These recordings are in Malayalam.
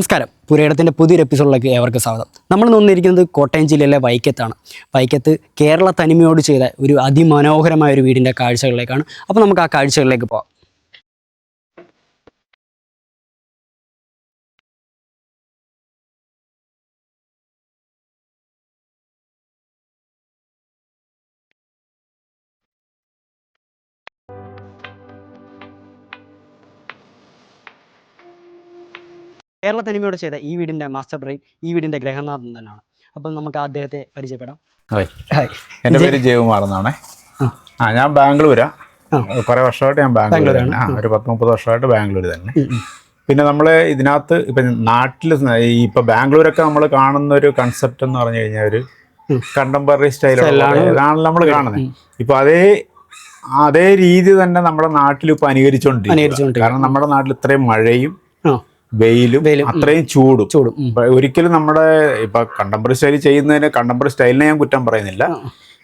നമസ്കാരം. പുരയിടത്തിന്റെ പുതിയൊരു എപ്പിസോഡിലേക്ക് ഏവർക്ക് സ്വാഗതം. നമ്മൾ നിന്നിരിക്കുന്നത് കോട്ടയം ജില്ലയിലെ വൈക്കത്താണ്. വൈക്കത്ത് കേരള തനിമയോട് ചെയ്ത ഒരു അതിമനോഹരമായ ഒരു വീടിന്റെ കാഴ്ചകളിലേക്കാണ്. അപ്പോൾ നമുക്ക് ആ കാഴ്ചകളിലേക്ക് പോകാം. കേരള തനിമയോട് ചെയ്ത ഈ വീടിന്റെ മാസ്റ്റർ ബ്രെയിൻ ഈ വീടിന്റെ ഗ്രഹനാഥൻ തന്നെയാണ്. അപ്പം നമുക്ക് അദ്ദേഹത്തെ പരിചയപ്പെടാം. ഹായ്. ഹായ്. എന്റെ പേര് ജയകുമാർ എന്നാണേ ആ. ഞാൻ ബാംഗ്ലൂരാ. കുറെ വർഷമായിട്ട് ഞാൻ ബാംഗ്ലൂർ. തന്നെ. ആ ഒരു പത്ത് മുപ്പത് വർഷമായിട്ട് ബാംഗ്ലൂർ തന്നെ. പിന്നെ നമ്മൾ ഇതിനകത്ത് ഇപ്പം നാട്ടിൽ ഇപ്പം ബാംഗ്ലൂരൊക്കെ നമ്മൾ കാണുന്ന ഒരു കൺസെപ്റ്റ് എന്ന് പറഞ്ഞു കഴിഞ്ഞാൽ ഒരു. കണ്ടംപററി സ്റ്റൈലാണ് നമ്മൾ കാണുന്നത് ഇപ്പം അതേ അതേ രീതി തന്നെ നമ്മുടെ നാട്ടിൽ ഇപ്പം അനുകരിച്ചുകൊണ്ടിരിക്കും. കാരണം നമ്മുടെ നാട്ടിൽ ഇത്രയും മഴയും വെയിലും. അത്രയും ചൂടും. ചൂടും. ഒരിക്കലും നമ്മുടെ ഇപ്പൊ കണ്ടംപററി സ്റ്റൈൽ ചെയ്യുന്നതിന് കണ്ടംപററി സ്റ്റൈലിനെ ഞാൻ കുറ്റം പറയുന്നില്ല.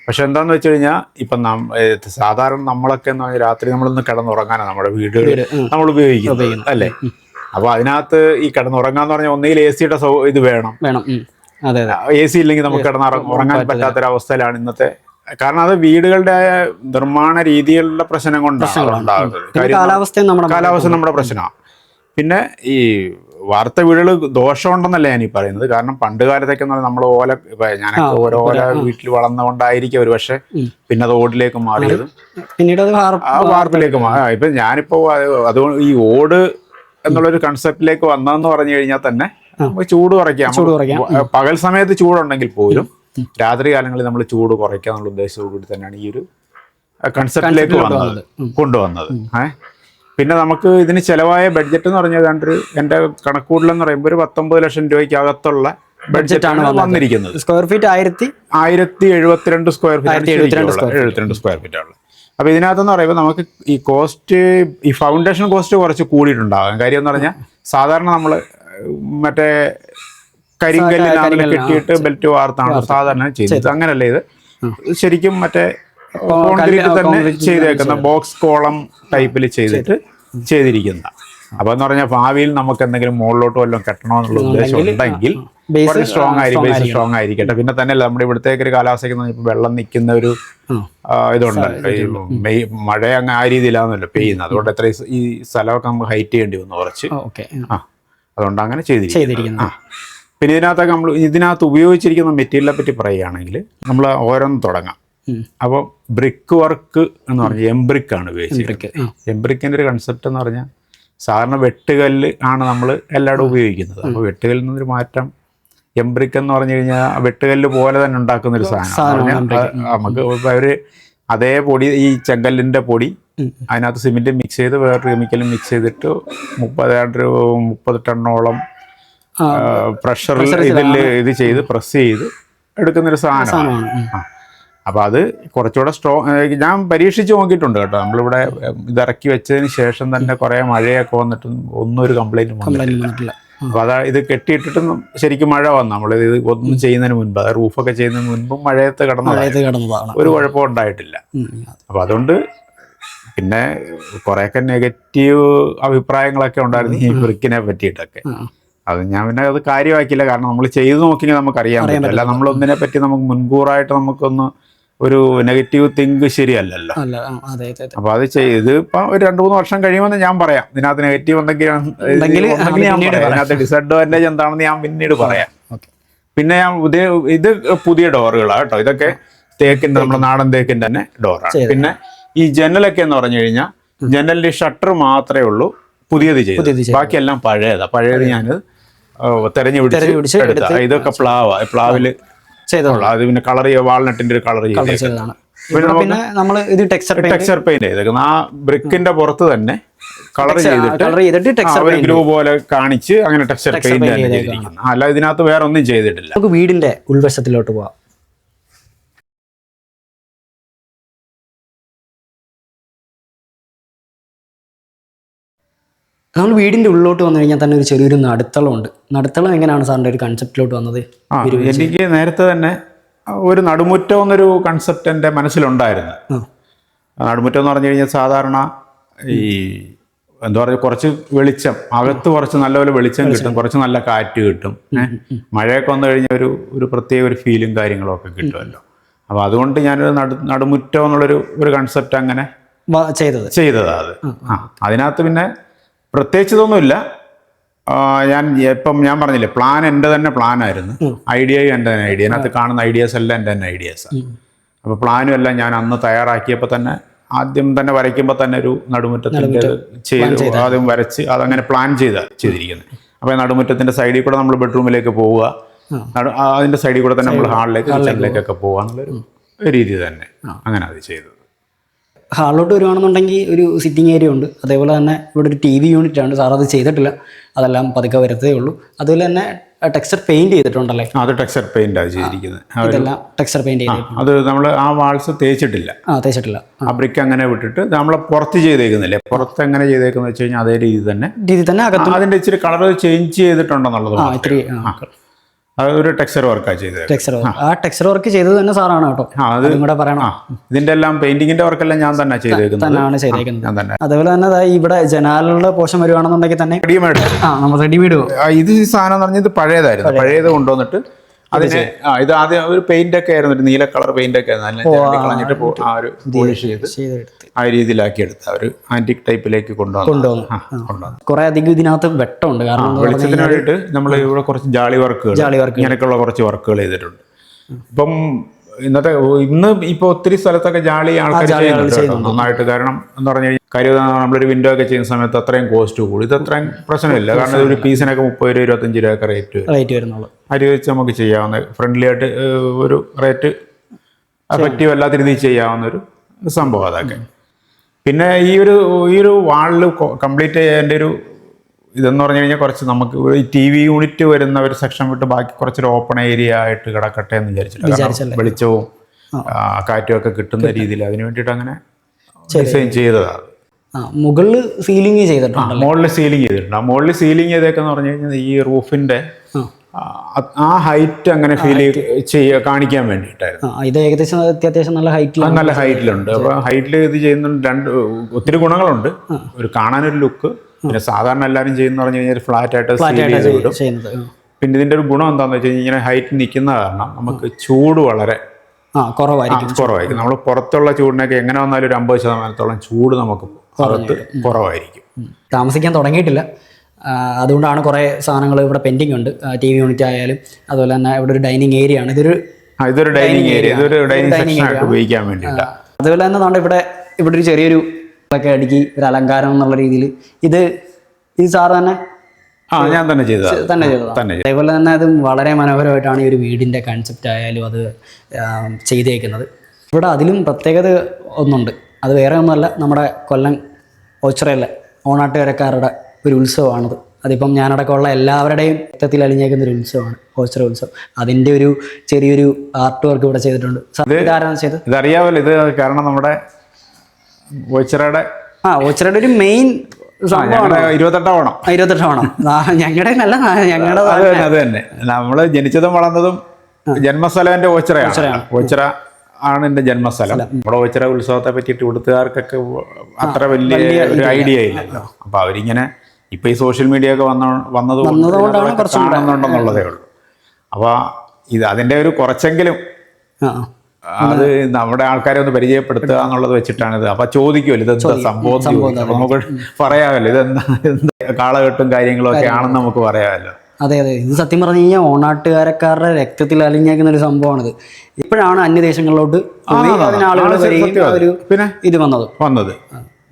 പക്ഷെ എന്താന്ന് വെച്ച് കഴിഞ്ഞാൽ ഇപ്പൊ സാധാരണ നമ്മളൊക്കെ എന്ന് പറഞ്ഞാൽ രാത്രി നമ്മളൊന്ന് കിടന്നുറങ്ങാനാണ് നമ്മുടെ വീട്, നമ്മൾ ഉപയോഗിക്കുന്നത് അല്ലേ? അപ്പൊ അതിനകത്ത് ഈ കിടന്നുറങ്ങാന്ന് പറഞ്ഞാൽ ഒന്നുകിൽ എ സിയുടെ ഇത് വേണം. വേണം അതെ എ സി ഇല്ലെങ്കിൽ നമുക്ക് കിടന്ന് ഉറങ്ങാൻ അവസ്ഥയിലാണ് ഇന്നത്തെ. കാരണം അത് വീടുകളുടെ നിർമ്മാണ രീതികളുടെ പ്രശ്നം കൊണ്ടാണ് കാലാവസ്ഥ നമ്മുടെ പ്രശ്നമാണ്. പിന്നെ ഈ വാർത്ത വീടുകൾ ദോഷമുണ്ടെന്നല്ല ഞാൻ ഈ പറയുന്നത്? കാരണം പണ്ട് കാലത്തൊക്കെ നമ്മൾ ഓല ഞാനൊക്കെ ഓരോ ഓല വീട്ടിൽ വളർന്നുകൊണ്ടായിരിക്കും ഒരു പക്ഷെ പിന്നെ അത് ഓടിലേക്ക് മാറിയത്. പിന്നീട് ആ വാർപ്പിലേക്ക് മാറി. ഇപ്പൊ ഞാനിപ്പോ അത് അതുകൊണ്ട് ഈ ഓട് എന്നുള്ളൊരു കൺസെപ്റ്റിലേക്ക് വന്നതെന്ന് പറഞ്ഞു കഴിഞ്ഞാൽ തന്നെ നമുക്ക് ചൂട് കുറയ്ക്കാം. ചൂട് കുറയ്ക്കാം. പകൽ സമയത്ത് ചൂടുണ്ടെങ്കിൽ പോലും രാത്രി കാലങ്ങളിൽ നമ്മൾ ചൂട് കുറയ്ക്കുക എന്നുള്ള ഉദ്ദേശത്തോടു കൂടി തന്നെയാണ് ഈ ഒരു കൺസെപ്റ്റിലേക്ക് വന്നത് കൊണ്ടുവന്നത്. ഏഹ് പിന്നെ നമുക്ക് ഇതിന് ചിലവായ ബഡ്ജറ്റ് എന്ന് പറഞ്ഞാൽ ഏതാണ്ട് എന്റെ കണക്കൂടലെന്ന് പറയുമ്പോൾ ഒരു പത്തൊമ്പത് ലക്ഷം രൂപയ്ക്ക് അകത്തുള്ള ബഡ്ജറ്റാണ് ആണ് വന്നിരിക്കുന്നത്. സ്ക്വയർ ഫീറ്റ് ആയിരത്തി ആയിരത്തി എഴുപത്തിരണ്ട് സ്ക്വയർ ഫീറ്റ് എഴുപത്തിരണ്ട് സ്ക്വയർ ഫീറ്റ് ആണ്. അപ്പോൾ ഇതിനകത്തെന്ന് പറയുമ്പോൾ നമുക്ക് ഈ കോസ്റ്റ് ഈ ഫൗണ്ടേഷൻ കോസ്റ്റ് കുറച്ച് കൂടിയിട്ടുണ്ടാകും. കാര്യം എന്ന് പറഞ്ഞാൽ സാധാരണ നമ്മൾ മറ്റേ കരിങ്കല്ലിനകത്ത് കരിങ്കല്ല്, ആ, കെട്ടിയിട്ട് ബെൽറ്റ് വാർത്താണ് സാധാരണ ചെയ്യുന്നത്. അങ്ങനല്ല ഇത്. ശരിക്കും മറ്റേ കോൺക്രീറ്റ് തന്നെ ചെയ്തേക്കുന്ന ബോക്സ് കോളം ടൈപ്പിൽ ചെയ്തിട്ട് ചെയ്തിരിക്കുന്ന. അപ്പൊ എന്ന് പറഞ്ഞാൽ ഭാവിയിൽ നമുക്ക് എന്തെങ്കിലും മുകളിലോട്ട് വല്ലതും കെട്ടണമെന്നുള്ള ഉദ്ദേശം ഉണ്ടെങ്കിൽ കുറച്ച് സ്ട്രോങ് ആയിരിക്കും ബേസ്. സ്ട്രോങ് ആയിരിക്കട്ടെ. പിന്നെ തന്നെയല്ല നമ്മുടെ ഇവിടുത്തേക്ക് ഒരു കാലാവസ്ഥയ്ക്ക് വെള്ളം നിൽക്കുന്ന ഒരു ഇതുണ്ട്. ഈ മെയ് മഴ അങ്ങ് ആ രീതിയിലാണല്ലോ പെയ്യുന്നത്. അതുകൊണ്ട് എത്ര ഈ സ്ഥലമൊക്കെ നമുക്ക് ഹൈറ്റ് ചെയ്യേണ്ടി വന്നു കുറച്ച്. ആ അതുകൊണ്ട് അങ്ങനെ ചെയ്തിരിക്കുന്നു. ആ. പിന്നെ ഇതിനകത്തൊക്കെ നമ്മൾ ഇതിനകത്ത് ഉപയോഗിച്ചിരിക്കുന്ന മെറ്റീരിയലിനെ പറ്റി പറയുകയാണെങ്കിൽ നമ്മൾ ഓരോന്ന് തുടങ്ങാം. അപ്പോൾ ബ്രിക്ക് വർക്ക് എന്ന് പറഞ്ഞാൽ എംബ്രിക്കാണ് ആണ് ആ. എംബ്രിക്കിന്റെ ഒരു കൺസെപ്റ്റ് എന്ന് പറഞ്ഞാൽ സാധാരണ വെട്ടുകല്ല് ആണ് നമ്മൾ എല്ലായിടും ഉപയോഗിക്കുന്നത്. അപ്പോൾ വെട്ടുകല്ലിൽ നിന്നൊരു മാറ്റം എംബ്രിക്ക് എന്ന് പറഞ്ഞു കഴിഞ്ഞാൽ വെട്ടുകല്ല് പോലെ തന്നെ ഉണ്ടാക്കുന്ന ഒരു സാധനം. നമുക്ക് അവർ അവർ അതേ പൊടി ഈ ചെങ്കല്ലിന്റെ പൊടി. അതിനകത്ത് സിമെന്റ് മിക്സ് ചെയ്ത് വേറൊരു കെമിക്കലും മിക്സ് ചെയ്തിട്ട് മുപ്പതായിട്ട് ഒരു മുപ്പത് ടണ്ണോളം പ്രഷറിൽ ഇതിൽ ഇത് ചെയ്ത് പ്രസ് ചെയ്ത് എടുക്കുന്നൊരു സാധനമാണ്. അപ്പോൾ അത് കുറച്ചുകൂടെ സ്ട്രോങ് ഞാൻ പരീക്ഷിച്ച് നോക്കിയിട്ടുണ്ട് കേട്ടോ. നമ്മളിവിടെ ഇതിറക്കി ഇത് വെച്ചതിന് ശേഷം തന്നെ കുറേ മഴയൊക്കെ വന്നിട്ടും ഒന്നും ഒരു കംപ്ലൈന്റും വന്നിട്ടില്ല. അപ്പോൾ അതാ ഇത് കെട്ടിയിട്ടിട്ടും ശരിക്കും മഴ വന്നു. നമ്മൾ ഇത് ഒന്നും ചെയ്യുന്നതിന് മുൻപ് അത് റൂഫൊക്കെ ചെയ്യുന്നതിന് മുൻപും മഴയത്ത് കിടന്നതാണ്. ഒരു കുഴപ്പവും ഉണ്ടായിട്ടില്ല. അപ്പോൾ അതുകൊണ്ട് പിന്നെ കുറേയൊക്കെ നെഗറ്റീവ് അഭിപ്രായങ്ങളൊക്കെ ഉണ്ടായിരുന്നു ഈ ബ്രിക്കിനെ പറ്റിയിട്ടൊക്കെ. അത് ഞാൻ പിന്നെ അത് കാര്യമാക്കിയില്ല. കാരണം നമ്മൾ ചെയ്തു നോക്കിയെങ്കിൽ നമുക്ക് അറിയാൻ അറിയാൻ പറ്റില്ല. അല്ല നമ്മളൊന്നിനെ പറ്റി നമുക്ക് മുൻകൂറായിട്ട് നമുക്കൊന്ന് ഒരു നെഗറ്റീവ് തിങ്ക് ശരിയല്ലല്ലോ. അപ്പൊ അത് ചെയ്ത് ഇപ്പൊ ഒരു രണ്ടു മൂന്ന് വർഷം കഴിയുമെന്ന് ഞാൻ പറയാം. ഇതിനകത്ത് നെഗറ്റീവ് എന്തെങ്കിലും ഡിസഡ്വാന്റേജ് എന്താണെന്ന് ഞാൻ പിന്നീട് പറയാം. പിന്നെ ഞാൻ പുതിയ ഇത് പുതിയ ഡോറുകളാണ് കേട്ടോ. ഇതൊക്കെ തേക്കിന്റെ നമ്മുടെ നാടൻ തേക്കിന്റെ തന്നെ ഡോറാണ്. പിന്നെ ഈ ജനലൊക്കെ എന്ന് പറഞ്ഞു കഴിഞ്ഞാൽ ജനലിന്റെ ഷട്ടർ മാത്രമേ ഉള്ളൂ പുതിയത് ചെയ്തു. ബാക്കിയെല്ലാം പഴയതാ. പഴയത് ഞാൻ തെരഞ്ഞു പിടിച്ച് പിടിച്ച് എടുത്ത ഇതൊക്കെ പ്ലാവാ. പ്ലാവിൽ ചെയ്തോളൂ അത് പിന്നെ കളർ വാൾനട്ടിന്റെ ഒരു കളർ ചെയ്തതാണ്. പിന്നെ നമ്മൾ ഇത് ടെക്സ്ചർ ടെക്സ്ചർ പെയിന്റ് ചെയ്തേക്കുന്നത്. ആ ബ്രിക്കിന്റെ പുറത്ത് തന്നെ കളർ ചെയ്തിട്ട് കളർ ചെയ്തിട്ട് ടെക്സ്ചർ ഒരു ഗ്രൂ പോലെ കാണിച്ച് അങ്ങനെ ടെക്സ്ചർ പെയിന്റ്. ചെയ്തിരിക്കുന്നത്. അല്ല ഇതിനകത്ത് വേറെ ഒന്നും ചെയ്തിട്ടില്ല. നമുക്ക് വീടിന്റെ ഉൾവശത്തിലോട്ട് പോവാം. നമ്മൾ വീടിന്റെ ഉള്ളിലോട്ട് വന്നു കഴിഞ്ഞാൽ തന്നെ ഒരു ചെറിയൊരു നടുത്തളം ഉണ്ട് നടുത്തളം എങ്ങനെയാണ് സാറിന്റെ ഒരു കൺസെപ്റ്റിലോട്ട് വന്നത്? എനിക്ക് നേരത്തെ തന്നെ ഒരു നടുമുറ്റം എന്നൊരു കൺസെപ്റ്റ് എന്റെ മനസ്സിലുണ്ടായിരുന്നു. നടുമുറ്റം എന്ന് പറഞ്ഞു കഴിഞ്ഞാൽ സാധാരണ ഈ എന്താ പറയുക കുറച്ച് വെളിച്ചം അകത്ത് കുറച്ച് നല്ലപോലെ വെളിച്ചം കിട്ടും കുറച്ച് നല്ല കാറ്റ് കിട്ടും. മഴയൊക്കെ വന്നു കഴിഞ്ഞാൽ ഒരു ഒരു പ്രത്യേക ഒരു ഫീലും കാര്യങ്ങളും ഒക്കെ കിട്ടുമല്ലോ. അപ്പോൾ അതുകൊണ്ട് ഞാനൊരു നടു നടുമുറ്റം എന്നുള്ളൊരു ഒരു കൺസെപ്റ്റ് അങ്ങനെ ചെയ്തത്. ചെയ്തതാ അത്. ആ അതിനകത്ത് പിന്നെ പ്രത്യേകിച്ചതൊന്നുമില്ല. ഞാൻ ഇപ്പം ഞാൻ പറഞ്ഞില്ലേ പ്ലാൻ എന്റെ തന്നെ പ്ലാൻ ആയിരുന്നു. ഐഡിയയും എന്റെ തന്നെ ഐഡിയ അതിനകത്ത് കാണുന്ന ഐഡിയാസ് എല്ലാം എന്റെ തന്നെ ഐഡിയാസാണ് അപ്പോൾ പ്ലാനും എല്ലാം ഞാൻ അന്ന് തയ്യാറാക്കിയപ്പോൾ തന്നെ ആദ്യം തന്നെ വരയ്ക്കുമ്പോൾ തന്നെ ഒരു നടുമുറ്റത്തിന്റെ ചെയ്ത് ആദ്യം വരച്ച് അതങ്ങനെ പ്ലാൻ ചെയ്ത ചെയ്തിരിക്കുന്നത് അപ്പോൾ നടുമുറ്റത്തിന്റെ സൈഡിൽ കൂടെ നമ്മൾ ബെഡ്റൂമിലേക്ക് പോവുക. അതിന്റെ സൈഡിൽ കൂടെ തന്നെ നമ്മൾ ഹാളിലേക്ക് കിച്ചണിലേക്കൊക്കെ പോവുക. എന്നുള്ളൊരു രീതി തന്നെ. അങ്ങനെ അത് ചെയ്തത്. ഹാളിലോട്ട് വരുവാണെന്നുണ്ടെങ്കിൽ ഒരു സിറ്റിംഗ് ഏരിയ ഉണ്ട്. അതേപോലെ തന്നെ ഇവിടെ ഒരു ടി വി യൂണിറ്റ് ആണ്. സാർ അത് ചെയ്തിട്ടില്ല. അതെല്ലാം പതുക്കെ വരത്തേ ഉള്ളൂ. അതുപോലെ തന്നെ ടെക്സ്ചർ പെയിന്റ് ചെയ്തിട്ടുണ്ടല്ലേ? അത് ടെക്സ്ചർ പെയിന്റ് ആണ് ചെയ്തിരിക്കുന്നത്. ഇതെല്ലാം ടെക്സ്ചർ പെയിന്റ് അത് നമ്മൾ ആ വാൾസ് തേച്ചിട്ടില്ല. ആ തേച്ചിട്ടില്ല. ആ. ബ്രിക്ക് അങ്ങനെ വിട്ടിട്ട് നമ്മൾ പുറത്ത് ചെയ്തേക്കുന്നില്ലേ? പുറത്ത് എങ്ങനെ ചെയ്തേക്കുന്ന വെച്ച് കഴിഞ്ഞാൽ അതേ രീതി തന്നെ രീതി തന്നെ അതിന്റെ ഇച്ചിരി കളർ ചേഞ്ച് ചെയ്തിട്ടുണ്ടെന്നുള്ളത് ഇത്തിരി ഒരു ടെക്സ്ചർ വർക്കാണ് ചെയ്തത്. ടെക്സ്ചർ ആ. ടെക്സ്ചർ വർക്ക് ചെയ്തത് തന്നെ സാറാണ് കേട്ടോ. അത് കൂടെ പറയണം. ഇതിന്റെ എല്ലാം പെയിന്റിങ്ങിന്റെ വർക്കെല്ലാം ഞാൻ തന്നെ ചെയ്തേക്കുന്നത്. തന്നെയാണ് ചെയ്തേക്കുന്നത്. അതേപോലെ തന്നെ ഇവിടെ ജനാലുകളുടെ പോഷൻ വരുവാണെന്നുണ്ടെങ്കിൽ തന്നെ റെഡിമേഡ് ആ നമ്മൾ റെഡിമേഡ് ഇത് സാധനം എന്ന് പറഞ്ഞാൽ ഇത് പഴയതായിരുന്നു. പഴയത് കൊണ്ടുവന്നിട്ട് അതിന് ആ ഇത് ആദ്യം ഒരു പെയിന്റ് ഒക്കെ ആയിരുന്നു ഒരു നീല കളർ പെയിന്റ് ഒക്കെ ആയിരുന്നു. കളഞ്ഞിട്ട് ആ ഒരു പോളിഷ് ചെയ്ത് ആ രീതിയിലാക്കി എടുത്ത ഒരു ആന്റിക് ടൈപ്പിലേക്ക് കൊണ്ടുവന്നു. കൊണ്ടുവന്നു. കുറെ അധികം ഇതിനകത്ത് വെട്ടമുണ്ട്. കാരണം വെളിച്ചത്തിന് വേണ്ടിയിട്ട് നമ്മൾ ഇവിടെ കുറച്ച് ജാളി വർക്കുകൾ ജാളി ഇങ്ങനെയൊക്കെയുള്ള കുറച്ച് വർക്കുകൾ ചെയ്തിട്ടുണ്ട്. ഇപ്പം ഇന്നത്തെ ഇന്ന് ഇപ്പൊ ഒത്തിരി സ്ഥലത്തൊക്കെ ജാളി ആൾക്കാർ ചെയ്യുന്നുണ്ട് നന്നായിട്ട് കാരണം എന്ന് പറഞ്ഞു കഴിഞ്ഞാൽ കാര്യം നമ്മളൊരു വിൻഡോ ഒക്കെ ചെയ്യുന്ന സമയത്ത് അത്രയും കോസ്റ്റ് കൂടും. ഇത് അത്രയും പ്രശ്നമില്ല. കാരണം ഒരു പീസിനൊക്കെ മുപ്പത് രൂപ ഇരുപത്തഞ്ച് ഒക്കെ റേറ്റ് റേറ്റ് വരുന്നുള്ളൂ. അരി വെച്ച് നമുക്ക് ചെയ്യാവുന്ന ഫ്രണ്ട്ലി ആയിട്ട് ഒരു റേറ്റ് എഫക്റ്റീവ് അല്ലാത്ത രീതിയിൽ ചെയ്യാവുന്ന ഒരു സംഭവം അതൊക്കെ. പിന്നെ ഈ ഒരു ഈ ഒരു വാളിൽ കംപ്ലീറ്റ് എന്റെ ഒരു ഇതെന്ന് പറഞ്ഞു കഴിഞ്ഞാൽ കുറച്ച് നമുക്ക് ഈ ടി വി യൂണിറ്റ് വരുന്ന ഒരു സെക്ഷൻ വിട്ട് ബാക്കി കുറച്ചൊരു ഓപ്പൺ ഏരിയ ആയിട്ട് കിടക്കട്ടെ എന്ന് വിചാരിച്ചിട്ടുണ്ട്. വെളിച്ചവും കാറ്റും ഒക്കെ കിട്ടുന്ന രീതിയിൽ അതിന് വേണ്ടിയിട്ട് അങ്ങനെ ഡിസൈൻ ചെയ്തതാണ് മുകളിൽ സീലിംഗ് ചെയ്തിട്ടുണ്ട് മുകളിൽ സീലിംഗ് ചെയ്തിട്ടുണ്ട്. ആ മുകളിൽ സീലിംഗ് ചെയ്തേക്കെന്ന് പറഞ്ഞു കഴിഞ്ഞാൽ ഈ റൂഫിന്റെ ആ. ഹൈറ്റ് അങ്ങനെ ഫീൽ ചെയ്യ കാണിക്കാൻ വേണ്ടിയിട്ടായിരുന്നു. ഇത് ഏകദേശം അത്യാവശ്യം നല്ല ഹൈറ്റിൽ നല്ല ഹൈറ്റിലുണ്ട് അപ്പൊ ഹൈറ്റിൽ ഇത് ചെയ്യുന്നുണ്ട് രണ്ട് ഒത്തിരി ഗുണങ്ങളുണ്ട്. ഒരു കാണാനൊരു ലുക്ക് പിന്നെ സാധാരണ എല്ലാവരും ചെയ്യുന്ന പറഞ്ഞു കഴിഞ്ഞാൽ ഫ്ലാറ്റ് ആയിട്ട് ചെയ്യുന്നത് പിന്നെ ഇതിന്റെ ഒരു ഗുണം എന്താണെന്ന് വെച്ച് കഴിഞ്ഞാൽ ഇങ്ങനെ ഹൈറ്റ് നിൽക്കുന്ന കാരണം നമുക്ക് ചൂട് വളരെ കുറവായിരിക്കും. കുറവായിരിക്കും. നമ്മൾ പുറത്തുള്ള ചൂടിനൊക്കെ എങ്ങനെ വന്നാലും ഒരു അമ്പത് ശതമാനത്തോളം ചൂട് നമുക്ക് പുറത്ത് കുറവായിരിക്കും. താമസിക്കാൻ തുടങ്ങിയിട്ടില്ല. അതുകൊണ്ടാണ് കുറേ സാധനങ്ങൾ ഇവിടെ പെൻഡിങ് ഉണ്ട്. ടി വി യൂണിറ്റ് ആയാലും അതുപോലെ തന്നെ ഇവിടെ ഒരു ഡൈനിങ് ഏരിയ ആണ്. ഇതൊരു ഇതൊരു ഡൈനിങ് ഏരിയ ഇതൊരു ഡൈനിങ് ഉപയോഗിക്കാൻ വേണ്ടിയിട്ടാണ് അതുപോലെ തന്നെ നമ്മുടെ ഇവിടെ ഇവിടെ ഒരു ചെറിയൊരു ഒക്കെ അടുക്കി ഒരു അലങ്കാരം എന്നുള്ള രീതിയിൽ ഇത് ഇത് സാറ് തന്നെ ആ ഞാൻ തന്നെ ചെയ്തതാണ് തന്നെ ചെയ്തതാണ് അതേപോലെ തന്നെ അതും വളരെ മനോഹരമായിട്ടാണ് ഈ ഒരു വീടിന്റെ കൺസെപ്റ്റ് ആയാലും അത് ചെയ്തേക്കുന്നത്. ഇവിടെ അതിലും പ്രത്യേകത ഒന്നുണ്ട്. അത് വേറെ ഒന്നുമല്ല. നമ്മുടെ കൊല്ലം ഓച്ചിറയിലെ ഓണാട്ടുകരക്കാരുടെ ഒരു ഉത്സവമാണത്. അതിപ്പം ഞാനടക്കമുള്ള എല്ലാവരുടെയും രക്തത്തിൽ അലിഞ്ഞേക്കുന്ന ഒരു ഉത്സവമാണ് ഓച്ചിറ ഉത്സവം. അതിന്റെ ഒരു ചെറിയൊരു ആർട്ട് വർക്ക് ഇവിടെ ചെയ്തിട്ടുണ്ട്. ഇതാരാണ് ചെയ്തത്? ഇതറിയാമല്ലോ ഇത് കാരണം നമ്മുടെ ഓച്ചിറയുടെ ആ ഓച്ചിറയുടെ ഒരു മെയിൻ സംഭവമാണ് ഞങ്ങളുടെ ഞങ്ങളുടെ അല്ല ഞങ്ങളുടെ അത് തന്നെ നമ്മൾ നമ്മൾ ജനിച്ചതും വളർന്നതും ജന്മസ്ഥലം എന്റെ ഓച്ചിറയാണ്. ഓച്ചിറ ആണ് എന്റെ ജന്മസ്ഥലം. നമ്മുടെ ഓച്ചിറ ഉത്സവത്തെ പറ്റിയിട്ട് ഇവിടുത്തുകാർക്കൊക്കെ അത്ര വലിയ ഒരു ഐഡിയ ഇല്ലല്ലോ. അപ്പൊ അവരിങ്ങനെ ഇപ്പൊ ഈ സോഷ്യൽ മീഡിയ ഒക്കെ വന്ന വന്നതുകൊണ്ട് കാണുന്നുണ്ടെന്നുള്ളതേ ഉള്ളൂ. അപ്പോൾ ഇത് അതിന്റെ ഒരു കുറച്ചെങ്കിലും. അത് നമ്മുടെ ആൾക്കാരെ ഒന്ന് പരിചയപ്പെടുത്തുക എന്നുള്ളത് വെച്ചിട്ടാണിത് അപ്പൊ ചോദിക്കുമല്ലോ ഇതെന്താ സംഭവം. നമുക്ക് പറയാമല്ലോ ഇതെന്താ എന്താ കാളകെട്ടും കാര്യങ്ങളും ഒക്കെ ആണെന്ന് നമുക്ക് പറയാമല്ലോ. അതെ അതെ. ഇത് സത്യം പറഞ്ഞു കഴിഞ്ഞാൽ ഓണാട്ടുകാരക്കാരുടെ രക്തത്തിൽ അലിഞ്ഞേക്കുന്ന ഒരു സംഭവമാണിത്. ഇപ്പോഴാണ് അന്യദേശങ്ങളിലോട്ട് ആളുകൾ ഒരു പിന്നെ? ഇത് വന്നത്. വന്നത്.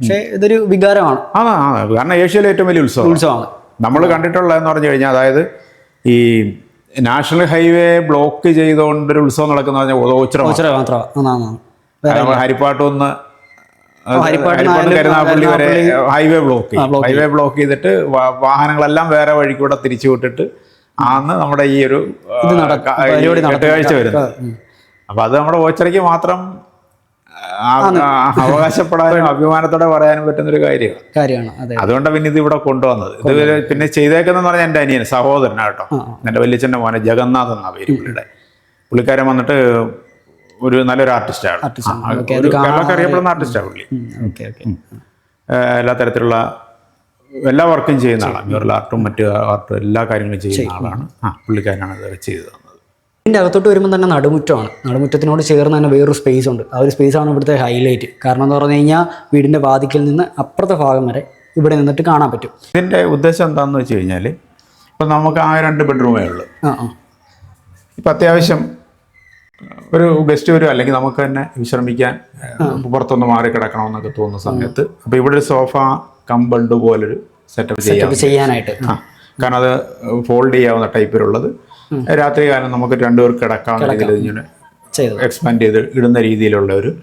പക്ഷേ ഇതൊരു വികാരമാണ്. അതാ. കാരണം ഏഷ്യയിലെ ഏറ്റവും വലിയ ഉത്സവം. ഉത്സവമാണ്. നമ്മൾ കണ്ടിട്ടുള്ളതെന്ന് പറഞ്ഞു കഴിഞ്ഞാൽ അതായത് ഈ നാഷണൽ ഹൈവേ ബ്ലോക്ക് ചെയ്തുകൊണ്ടൊരു ഉത്സവം നടക്കുന്ന പറഞ്ഞാൽ ഓച്ചിറ ഓച്ചിറ മാത്രമാണ് ഹരിപ്പാട്ടൊന്ന് ഹരിപ്പാട്ട് ഹരിപ്പാട്ട് കരുനാഗപ്പള്ളി വരെ ഹൈവേ ബ്ലോക്ക് ഹൈവേ ബ്ലോക്ക് ചെയ്തിട്ട് വാഹനങ്ങളെല്ലാം വേറെ വഴിക്കൂടെ തിരിച്ചു വിട്ടിട്ട് ആന്ന് നമ്മുടെ ഈ ഒരു ആ, കെട്ടുകാഴ്ച വരുന്നത്. അപ്പൊ അത് നമ്മുടെ ഓച്ചിറയ്ക്ക് മാത്രം ആ, ആ, അവകാശപ്പെടാനും അഭിമാനത്തോടെ പറയാനും പറ്റുന്ന ഒരു കാര്യമാണ്. കാര്യമാണ്. അതെ. അതുകൊണ്ടാണ് പിന്നെ ഇത് ഇവിടെ കൊണ്ടുവന്നത്. ഇത് പിന്നെ ചെയ്തേക്കെന്ന് പറഞ്ഞാൽ എന്റെ അനിയൻ സഹോദരനാ കേട്ടോ. എന്റെ വല്യച്ഛന്റെ മോനെ ജഗന്നാഥ് എന്നാ പേര് പുള്ളിയുടെ. പുള്ളിക്കാരൻ വന്നിട്ട് ഒരു നല്ലൊരു ആർട്ടിസ്റ്റാണ്. കേരളത്തിൽ അറിയപ്പെടുന്ന ആർട്ടിസ്റ്റാണ് പുള്ളി. എല്ലാ തരത്തിലുള്ള എല്ലാ വർക്കും ചെയ്യുന്ന ആളാണ് മ്യൂറൽ ആർട്ടും മറ്റു ആർട്ടും എല്ലാ കാര്യങ്ങളും ചെയ്യുന്ന ആളാണ്. ആ പുള്ളിക്കാരനാണ് ഇതൊക്കെ ചെയ്തു തന്നത് ഇതിന്റെ അകത്തോട്ട് വരുമ്പോൾ തന്നെ നടുമുറ്റമാണ്. നടുമുറ്റത്തിനോട് ചേർന്ന് തന്നെ വേറൊരു സ്പേസ് ഉണ്ട്. ആ ഒരു സ്പേസാണ് ഇവിടുത്തെ ഹൈലൈറ്റ് കാരണം എന്ന് പറഞ്ഞു കഴിഞ്ഞാൽ വീടിന്റെ വാതിക്കൽ നിന്ന് അപ്പുറത്തെ ഭാഗം വരെ ഇവിടെ നിന്നിട്ട് കാണാൻ പറ്റും. ഇതിന്റെ ഉദ്ദേശം എന്താണെന്ന് വെച്ച് കഴിഞ്ഞാൽ ഇപ്പം നമുക്ക് ആ രണ്ട് ബെഡ്റൂമേ ഉള്ളൂ. ആ ആ. ഇപ്പം അത്യാവശ്യം ഒരു ഗസ്റ്റ് വരും അല്ലെങ്കിൽ നമുക്ക് തന്നെ വിശ്രമിക്കാൻ പുറത്തൊന്ന് മാറി കിടക്കണമെന്നൊക്കെ തോന്നുന്ന സമയത്ത് അപ്പോൾ ഇവിടെ ഒരു സോഫ കമ്പണ്ട് പോലൊരു സെറ്റപ്പ് ചെയ്യാനായിട്ട്. കാരണം അത് ഫോൾഡ് ചെയ്യാവുന്ന ടൈപ്പിലുള്ളത് രാത്രി കാലം നമുക്ക് രണ്ടുപേർക്ക് ചെയ്തത് എക്സ്പാൻഡ് ചെയ്ത്. ഇടുന്ന രീതിയിലുള്ള ഒരു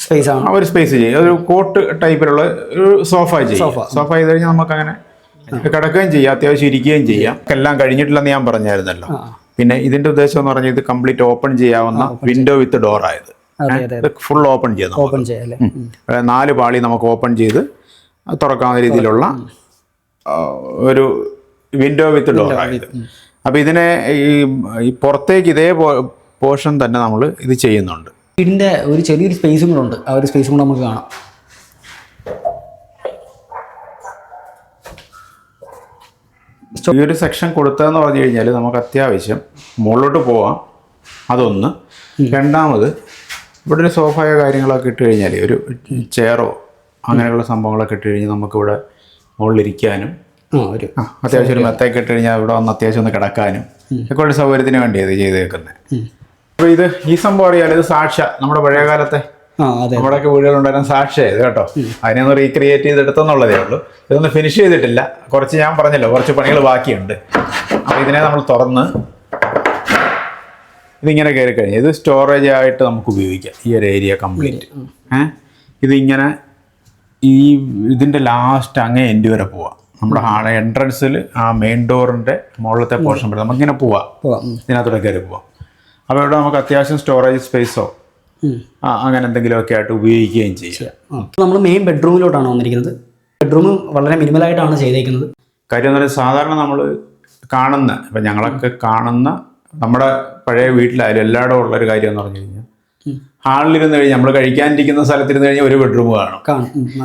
സ്പേസ് ആണ്. ഒരു സ്പേസ് ചെയ്യും. ഒരു കോട്ട് ടൈപ്പിലുള്ള ഒരു സോഫ ചെയ്യും. സോഫ ചെയ്ത് കഴിഞ്ഞാൽ നമുക്ക് അങ്ങനെ കിടക്കുകയും ചെയ്യാം അത്യാവശ്യം ഇരിക്കുകയും ചെയ്യാം. എല്ലാം കഴിഞ്ഞിട്ടില്ലെന്ന് ഞാൻ പറഞ്ഞായിരുന്നല്ലോ. പിന്നെ ഇതിന്റെ ഉദ്ദേശം എന്ന് പറഞ്ഞാൽ ഇത് കംപ്ലീറ്റ് ഓപ്പൺ ചെയ്യാവുന്ന വിൻഡോ വിത്ത് ഡോർ ആയത് ഫുൾ ഓപ്പൺ ചെയ്യുന്നു ഓപ്പൺ ചെയ്യാം നാല് പാളി നമുക്ക് ഓപ്പൺ ചെയ്ത് തുറക്കാവുന്ന രീതിയിലുള്ള ഒരു വിൻഡോ വിത്ത് ഡോർ ആയത് അപ്പോൾ ഇതിനെ ഈ പുറത്തേക്ക് ഇതേ പോർഷൻ തന്നെ നമ്മൾ ഇത് ചെയ്യുന്നുണ്ട്. വീടിന്റെ ഒരു ചെറിയൊരു സ്പേസും കൂടെ ഉണ്ട്. ആ ഒരു സ്പേസും കൂടെ നമുക്ക് കാണാം. ഈ ഒരു സെക്ഷൻ കൊടുത്തതെന്ന് പറഞ്ഞു കഴിഞ്ഞാൽ നമുക്ക് അത്യാവശ്യം മുകളിലോട്ട് പോവാം. അതൊന്ന്. രണ്ടാമത് ഇവിടെ ഒരു സോഫയോ കാര്യങ്ങളൊക്കെ ഇട്ട് കഴിഞ്ഞാൽ ഒരു ചെയറോ അങ്ങനെയുള്ള സംഭവങ്ങളൊക്കെ ഇട്ട് കഴിഞ്ഞാൽ നമുക്കിവിടെ മുകളിലിരിക്കാനും ആ അത്യാവശ്യം ഒരു മെത്തേക്ക് ഇട്ട് കഴിഞ്ഞാൽ ഇവിടെ വന്ന് അത്യാവശ്യം ഒന്ന് കിടക്കാനും. ഒക്കെ ഒരു സൗകര്യത്തിന് വേണ്ടി ഇത് ചെയ്തേക്കുന്നത് അപ്പോൾ ഇത് ഈ സംഭവം അറിയാലോ ഇത് സാക്ഷ്യ നമ്മുടെ പഴയ കാലത്തെ നമ്മുടെയൊക്കെ വീടുകളുണ്ടായിരുന്ന സാക്ഷ്യ ഇത് കേട്ടോ. അതിനെ ഒന്ന് റീക്രിയേറ്റ് ചെയ്തെടുത്തെന്നുള്ളതേ ഉള്ളൂ. ഇതൊന്ന് ഫിനിഷ് ചെയ്തിട്ടില്ല. കുറച്ച് ഞാൻ പറഞ്ഞല്ലോ കുറച്ച് പണികൾ ബാക്കിയുണ്ട്. അപ്പോൾ ഇതിനെ നമ്മൾ തുറന്ന് ഇതിങ്ങനെ കയറി കഴിഞ്ഞാൽ ഇത് സ്റ്റോറേജ് ആയിട്ട് നമുക്ക് ഉപയോഗിക്കാം ഈ ഒരു ഏരിയ കംപ്ലീറ്റ് ഏഹ് ഇതിങ്ങനെ ഈ ഇതിന്റെ ലാസ്റ്റ് അങ്ങേ എൻഡ് വരെ പോവാം. നമ്മുടെ ഹാളെ എൻട്രൻസിൽ ആ മെയിൻ ഡോറിന്റെ മുകളിലത്തെ പോർഷൻ വരെ നമുക്കിങ്ങനെ പോവാം. ഇതിനകത്തൂടെ കയറി പോവാം. അപ്പോൾ ഇവിടെ നമുക്ക് അത്യാവശ്യം സ്റ്റോറേജ് സ്പേസോ. ആ, അങ്ങനെ എന്തെങ്കിലുമൊക്കെ ആയിട്ട് ഉപയോഗിക്കുകയും ചെയ്യാം. നമ്മൾ മെയിൻ ബെഡ്റൂമിലോട്ടാണ് വന്നിരിക്കുന്നത്. ബെഡ്റൂം വളരെ മിനിമലായിട്ടാണ് ചെയ്തേക്കുന്നത്. കാര്യം എന്ന് സാധാരണ നമ്മൾ കാണുന്ന ഇപ്പം ഞങ്ങളൊക്കെ കാണുന്ന നമ്മുടെ പഴയ വീട്ടിലായാലും എല്ലായിടവും ഉള്ളൊരു കാര്യം എന്ന് പറഞ്ഞു കഴിഞ്ഞാൽ ഹാളിലിരുന്ന് കഴിഞ്ഞാൽ നമ്മൾ കഴിക്കാനിരിക്കുന്ന സ്ഥലത്തിരുന്ന് കഴിഞ്ഞാൽ ഒരു ബെഡ്റൂം കാണും.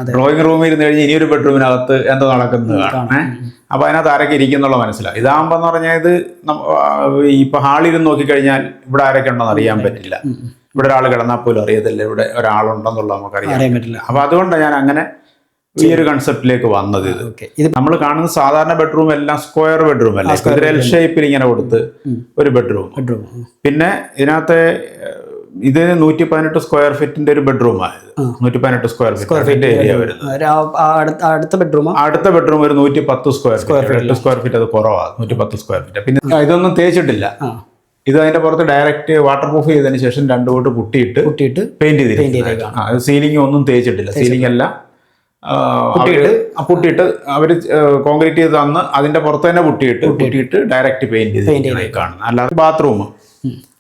ഡ്രോയിങ് റൂമിൽ ഇരുന്ന് കഴിഞ്ഞാൽ ഇനി ഒരു ബെഡ്റൂമിനകത്ത് എന്തോ നടക്കുന്നത് കാണും. അപ്പൊ അപ്പോൾ അതിനകത്ത് ആരൊക്കെ ഇരിക്കുന്നുള്ള മനസ്സിലാവും ഇതാകുമ്പോൾ എന്ന് പറഞ്ഞാൽ ഇത് ഇപ്പൊ ഹാളിരുന്ന് നോക്കിക്കഴിഞ്ഞാൽ ഇവിടെ ആരൊക്കെ ഉണ്ടെന്ന് അറിയാൻ പറ്റില്ല. ഇവിടെ ഒരാൾ കിടന്നാൽ പോലും അറിയത്തില്ല. ഇവിടെ ഒരാളുണ്ടെന്നുള്ളത് നമുക്കറിയാം. അറിയാൻ പറ്റില്ല. അപ്പൊ അതുകൊണ്ടാണ് ഞാൻ അങ്ങനെ ഈ ഒരു കൺസെപ്റ്റിലേക്ക് വന്നത് ഇത്. ഇത് നമ്മൾ കാണുന്ന സാധാരണ ബെഡ്റൂം എല്ലാം സ്ക്വയർ ബെഡ്റൂം അല്ലേ? എൽ ഷേപ്പിൽ ഇങ്ങനെ കൊടുത്ത് ഒരു ബെഡ്റൂം. ബെഡ്റൂം. പിന്നെ ഇതിനകത്തെ ഇത് നൂറ്റി പതിനെട്ട് സ്ക്വയർ ഫീറ്റിന്റെ ഒരു ബെഡ്റൂം ആയത് നൂറ്റി പതിനെട്ട് സ്ക്വയർ ഫീറ്റ് ഏരിയ വരുന്നത്. അടുത്ത ബെഡ്റൂം അടുത്ത ബെഡ്റൂം ഒരു നൂറ്റി പത്ത് square square feet square feet അത് കുറവാണ് നൂറ്റി പത്ത് സ്ക്വയർ ഫീറ്റ് പിന്നെ ഇതൊന്നും തേച്ചിട്ടില്ല. ഇത് അതിന്റെ പുറത്ത് ഡയറക്റ്റ് വാട്ടർ പ്രൂഫ് ചെയ്തതിന് ശേഷം രണ്ടു കൂട്ട് കുട്ടിയിട്ട് കുട്ടിയിട്ട് പെയിന്റ് ചെയ്തിരിക്കുന്നത് സീലിംഗ് ഒന്നും തേച്ചിട്ടില്ല. സീലിംഗ് അല്ല. പുട്ടിയിട്ട് അവർ കോൺക്രീറ്റ് ചെയ്ത് തന്ന് അതിന്റെ പുറത്ത് തന്നെ പുട്ടിയിട്ട് പുട്ടിയിട്ട് ഡയറക്റ്റ് പെയിന്റ് ചെയ്ത് കാണുന്നത്. അല്ലാതെ ബാത്റൂം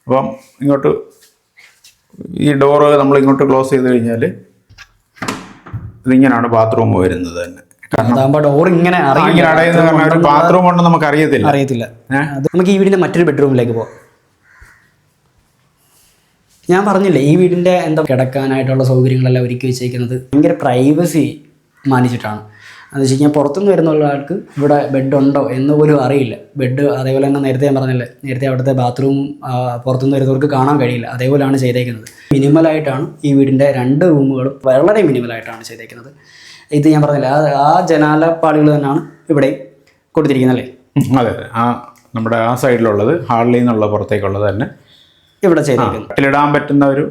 അപ്പം ഇങ്ങോട്ട് ഈ ഡോറ് നമ്മൾ ഇങ്ങോട്ട് ക്ലോസ് ചെയ്ത് കഴിഞ്ഞാൽ ഇതിങ്ങനെയാണ് ബാത്റൂം വരുന്നത് തന്നെ. ഡോർ ഇങ്ങനെ ബാത്റൂം ഉണ്ടെന്ന് നമുക്ക് അറിയത്തില്ല. അറിയത്തില്ല. നമുക്ക് ഈ വീടിന്റെ മറ്റൊരു ബെഡ്റൂമിലേക്ക് പോവാം. ഞാൻ പറഞ്ഞില്ലേ ഈ വീടിന്റെ എന്താ കിടക്കാനായിട്ടുള്ള സൗകര്യങ്ങളെല്ലാം ഒരുക്കി വെച്ചേക്കുന്നത് ഭയങ്കര പ്രൈവസി മാനിച്ചിട്ടാണ്. എന്ന് വെച്ച് കഴിഞ്ഞാൽ പുറത്തുനിന്ന് വരുന്ന ഒരാൾക്ക് ഇവിടെ ബെഡ് ഉണ്ടോ എന്ന് പോലും അറിയില്ല. ബെഡ് അതേപോലെ തന്നെ നേരത്തെ ഞാൻ പറഞ്ഞില്ലേ നേരത്തെ അവിടുത്തെ ബാത്റൂം പുറത്തുനിന്ന് വരുന്നവർക്ക് കാണാൻ കഴിയില്ല. അതേപോലെയാണ് ചെയ്തേക്കുന്നത്. മിനിമലായിട്ടാണ് ഈ വീടിന്റെ രണ്ട് റൂമുകളും വളരെ മിനിമലായിട്ടാണ് ചെയ്തേക്കുന്നത്. ഇത് ഞാൻ പറഞ്ഞില്ല ആ ജനാലപ്പാളികൾ തന്നെയാണ് ഇവിടെ കൊടുത്തിരിക്കുന്നത് അല്ലേ? അതെ അതെ. ആ നമ്മുടെ ആ സൈഡിലുള്ളത് ഹാളിൽ നിന്നുള്ള പുറത്തേക്കുള്ളത് തന്നെ. ഇവിടെ ചെയ്തേക്കുന്നത്. കട്ടിലിടാൻ പറ്റുന്ന ഒരു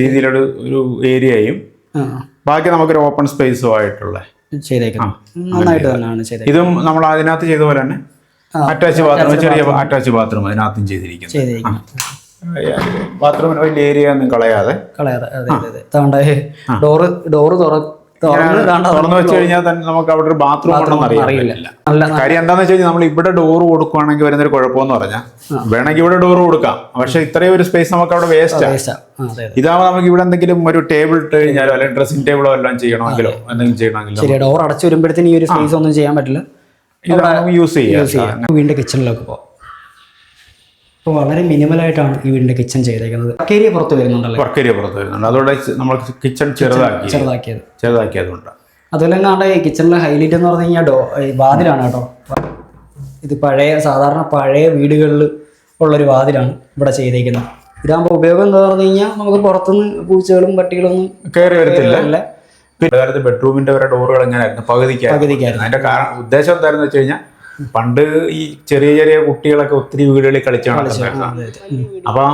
രീതിയിലൊരു ഒരു ഏരിയയും. ബാക്കി നമുക്കൊരു ഓപ്പൺ സ്പേസും ആയിട്ടുള്ള ചെയ്തേക്കുന്നത്. നന്നായിട്ട് തന്നെയാണ് ചെയ്തേക്കുന്നത്. ഇതും നമ്മൾ അതിനകത്ത് ചെയ്ത പോലെ തന്നെ. അറ്റാച്ച് ബാത്റൂം ചെറിയ അറ്റാച്ച് ബാത്റൂം അതിനകത്തും ചെയ്തിരിക്കുന്നു ബാത്റൂമിന് വലിയ ഏരിയ ഒന്നും കളയാതെ. കളയാതെ. അതെ അതെ ഡോറ് ഡോറ് തുറ തുറന്ന് വെച്ച് കഴിഞ്ഞാൽ തന്നെ നമുക്ക് അവിടെ ഒരു ബാത്റൂം ഉണ്ടെന്ന് അറിയില്ല. കാര്യം എന്താണെന്ന് വെച്ച് കഴിഞ്ഞാൽ നമ്മൾ ഇവിടെ ഡോറ് കൊടുക്കുവാണെങ്കിൽ വരുന്നൊരു കുഴപ്പമെന്ന് പറഞ്ഞാൽ വേണമെങ്കിൽ ഇവിടെ ഡോർ കൊടുക്കാം. പക്ഷെ ഇത്രയും ഒരു സ്പേസ് നമുക്ക് അവിടെ വേസ്റ്റ് ഇതാവുമ്പോൾ നമുക്ക് ഇവിടെ എന്തെങ്കിലും ഒരു ടേബിൾ ഇട്ട് കഴിഞ്ഞാലോ അല്ലെങ്കിൽ ഡ്രസ്സിംഗ് ടേബിളോ എല്ലാം ചെയ്യണമെങ്കിലോ എന്തെങ്കിലും ചെയ്യണമെങ്കിലോ ഡോർ അടച്ചു വരുമ്പോഴത്തേന് ഈ ഒരു സ്പേസ് ഒന്നും ചെയ്യാൻ പറ്റില്ല. യൂസ് ചെയ്യാം. വീടിന്റെ കിച്ചണിലൊക്കെ പോവാം. അപ്പോൾ വളരെ മിനിമലായിട്ടാണ് ഈ വീടിന്റെ കിച്ചൺ ചെയ്തേക്കുന്നത്. വർക്കേരിയ പുറത്ത് വരുന്നുണ്ടല്ലോ? വർക്കേരിയ പുറത്ത് വരുന്നുണ്ട്. അതോടെ നമ്മൾ കിച്ചൺ ചെറുതാക്കി. ചെറുതാക്കിയത്. ചെറുതാക്കിയതുകൊണ്ട്. അതുപോലെ തന്നെ നമ്മുടെ കിച്ചണിലെ ഹൈലൈറ്റ് എന്ന് പറഞ്ഞു കഴിഞ്ഞാൽ ഡോ ഈ വാതിലാണ് കേട്ടോ. ഇത് പഴയ സാധാരണ പഴയ വീടുകളിൽ ഉള്ളൊരു വാതിലാണ് ഇവിടെ ചെയ്തേക്കുന്നത്. ഇതാകുമ്പോൾ ഉപയോഗം എന്താ പറഞ്ഞു കഴിഞ്ഞാൽ നമുക്ക് പുറത്തുനിന്ന് പൂച്ചകളും പട്ടികളൊന്നും കയറി വരത്തില്ല. ബെഡ്റൂമിന്റെ വരെ ഡോറുകൾ എങ്ങനെയായിരുന്നു പകുതിക്കായിരുന്നു. അതിന്റെ കാരണം ഉദ്ദേശം എന്തായിരുന്നു വെച്ച് കഴിഞ്ഞാൽ പണ്ട് ഈ ചെറിയ ചെറിയ കുട്ടികളൊക്കെ ഒത്തിരി വീടുകളിൽ കളിച്ചാണ്. അപ്പൊ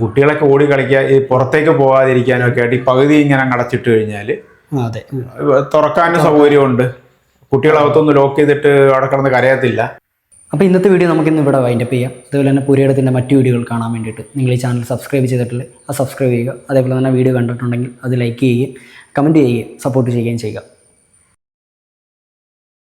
കുട്ടികളൊക്കെ ഓടി കളിക്കാൻ ഈ പുറത്തേക്ക് പോകാതിരിക്കാനും ഒക്കെ ആയിട്ട് ഈ പകുതി ഇങ്ങനെ അടച്ചിട്ട് കഴിഞ്ഞാൽ ആ. തുറക്കാനും സൗകര്യമുണ്ട്. കുട്ടികളകത്തൊന്ന് ലോക്ക് ചെയ്തിട്ട് അവിടെ കിടന്ന് കരയത്തില്ല. അപ്പോൾ ഇന്നത്തെ വീഡിയോ നമുക്ക് ഇന്ന് ഇവിടെ വൈൻഡപ്പ് ചെയ്യാം. അതുപോലെ തന്നെ പുരയിടത്തിന്റെ മറ്റു വീഡിയോകൾ കാണാൻ വേണ്ടിയിട്ട് നിങ്ങൾ ഈ ചാനൽ സബ്സ്ക്രൈബ് ചെയ്തിട്ടില്ല അത് സബ്സ്ക്രൈബ് ചെയ്യുക. അതേപോലെ തന്നെ വീഡിയോ കണ്ടിട്ടുണ്ടെങ്കിൽ അത് ലൈക്ക് ചെയ്യുകയും കമന്റ് ചെയ്യുകയും സപ്പോർട്ട് ചെയ്യുകയും ചെയ്യുക.